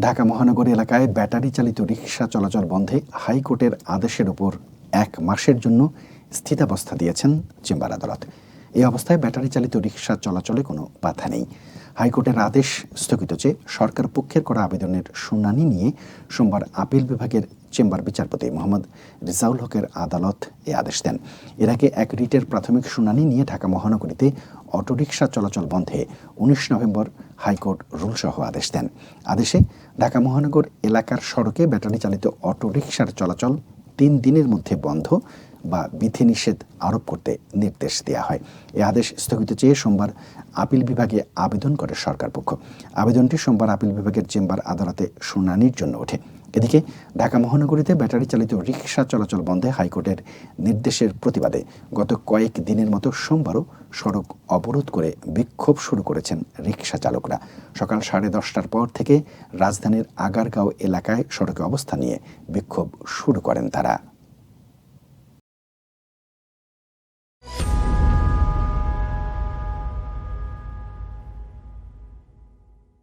ঢাকা মহানগর এলাকায় ব্যাটারি চালিত রিকশা চলাচল বন্ধে হাইকোর্টের আদেশের উপর এক মাসের জন্য স্থিতাবস্থা দিয়েছেন চেম্বার আদালত। এই অবস্থায় ব্যাটারি চালিত রিকশা চলাচলে কোনো বাধা নেই। হাইকোর্টের আদেশ স্থগিত চেয়ে সরকার পক্ষের করা আবেদনের শুনানি নিয়ে সোমবার আপিল বিভাগের চেম্বার বিচারপতি মোহাম্মদ রিজাউল হকের আদালত এ আদেশ দেন। এর আগে এক রিটের প্রাথমিক শুনানি নিয়ে ঢাকা মহানগরীতে অটোরিকশা চলাচল বন্ধে উনিশ নভেম্বর হাইকোর্ট রুলসহ আদেশ দেন। আদেশে ঢাকা মহানগর এলাকার সড়কে ব্যাটারি চালিত অটোরিকশার চলাচল তিন দিনের মধ্যে বন্ধ বা বিধিনিষেধ আরোপ করতে নির্দেশ দেওয়া হয়। এ আদেশ স্থগিত চেয়ে সোমবার আপিল বিভাগে আবেদন করে সরকার পক্ষ। আবেদনটি সোমবার আপিল বিভাগের চেম্বার আদালতে শুনানির জন্য ওঠে। এদিকে ঢাকা মহানগরীতে ব্যাটারি চালিত রিকশা চলাচল বন্ধে হাইকোর্টের নির্দেশের প্রতিবাদে গত কয়েক দিনের মতো সোমবারও সড়ক অবরোধ করে বিক্ষোভ শুরু করেছেন রিক্সা চালকরা। সকাল সাড়ে দশটার পর থেকে রাজধানীর আগারগাঁও এলাকায় সড়কে অবস্থান নিয়ে বিক্ষোভ শুরু করেন তারা।